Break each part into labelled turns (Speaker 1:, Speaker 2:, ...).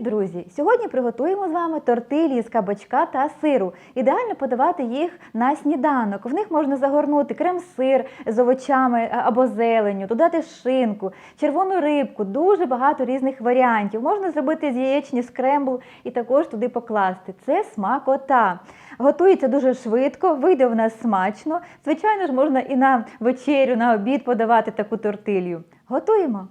Speaker 1: друзі! Сьогодні приготуємо з вами тортилі з кабачка та сиру. Ідеально подавати їх на сніданок. В них можна загорнути крем-сир з овочами або зеленню, додати шинку, червону рибку, дуже багато різних варіантів. Можна зробити з яєчні скрембл і також туди покласти. Це смакота. Готується дуже швидко, вийде в нас смачно. Звичайно ж, можна і на вечерю, на обід подавати таку тортилью. Готуємо!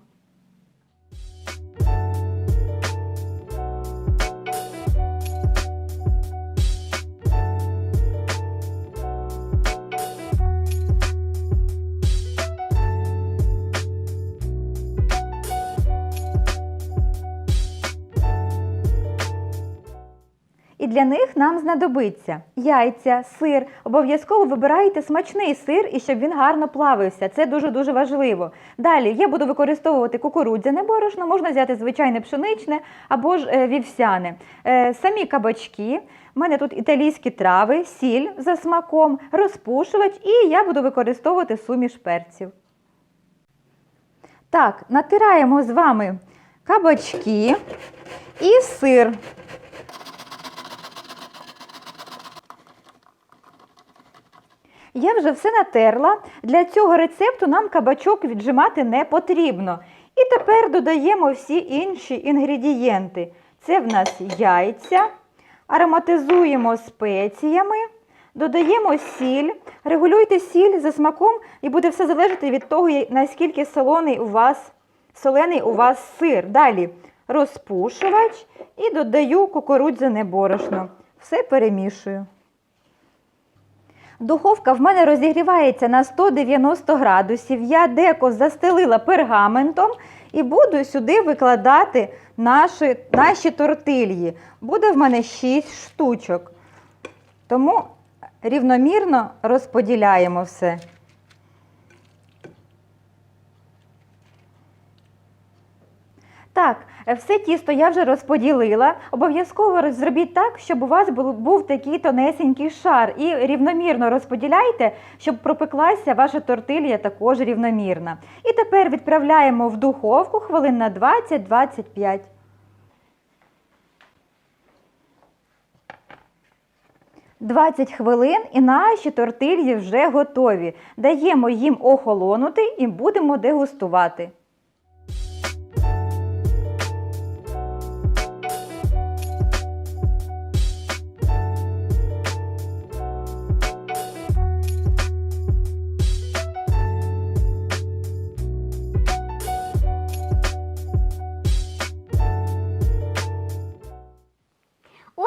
Speaker 1: І для них нам знадобиться яйця, сир. Обов'язково вибирайте смачний сир і щоб він гарно плавився. Це дуже-дуже важливо. Далі я буду використовувати кукурудзяне борошно, можна взяти звичайне пшеничне або ж е, вівсяне. Е, самі кабачки. У мене тут італійські трави, сіль за смаком, розпушувач, і я буду використовувати суміш перців. Так, натираємо з вами кабачки і сир. Я вже все натерла. Для цього рецепту нам кабачок віджимати не потрібно. І тепер додаємо всі інші інгредієнти. Це в нас яйця, ароматизуємо спеціями, додаємо сіль. Регулюйте сіль за смаком і буде все залежати від того, наскільки солоний у вас, солений у вас сир. Далі розпушувач і додаю кукурудзяне борошно. Все перемішую. Духовка в мене розігрівається на 190 градусів. Я деко застелила пергаментом і буду сюди викладати наші, наші тортильї. Буде в мене 6 штучок. Тому рівномірно розподіляємо все. Так, е, все тісто я вже розподілила. Обов'язково зробіть так, щоб у вас був, такий тонесенький шар. І рівномірно розподіляйте, щоб пропеклася ваша тортилья також рівномірно. І тепер відправляємо в духовку хвилин на 20-25. «20 хвилин і наші тортильї вже готові. Даємо їм охолонути і будемо дегустувати.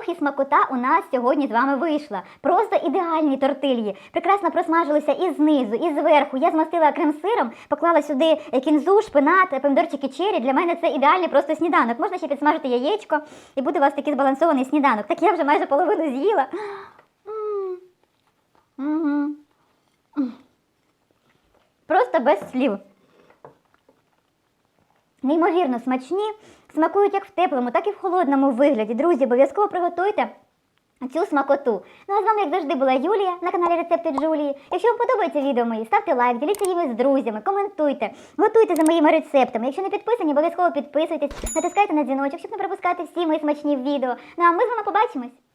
Speaker 2: І смакота у нас сьогодні з вами вийшла. Просто ідеальні тортильї. Прекрасно просмажилися і знизу, і зверху. Я змастила крем-сиром, поклала сюди е, кінзу, шпинат, помідорчики чері. Для мене це ідеальний просто сніданок. Можна ще підсмажити яєчко, і буде у вас такий збалансований сніданок. Так я вже майже половину з'їла. Просто без слів. Неймовірно смачні, смакують як в теплому, так і в холодному вигляді. Друзі, обов'язково приготуйте цю смакоту. Ну а з вами, як завжди, була Юлія на каналі Рецепти Джулії. Якщо вам подобається відео мої, ставте лайк, діліться їми з друзями, коментуйте, готуйте за моїми рецептами. Якщо не підписані, обов'язково підписуйтесь, натискайте на дзвіночок, щоб не пропускати всі мої смачні відео. Ну а ми з вами побачимось.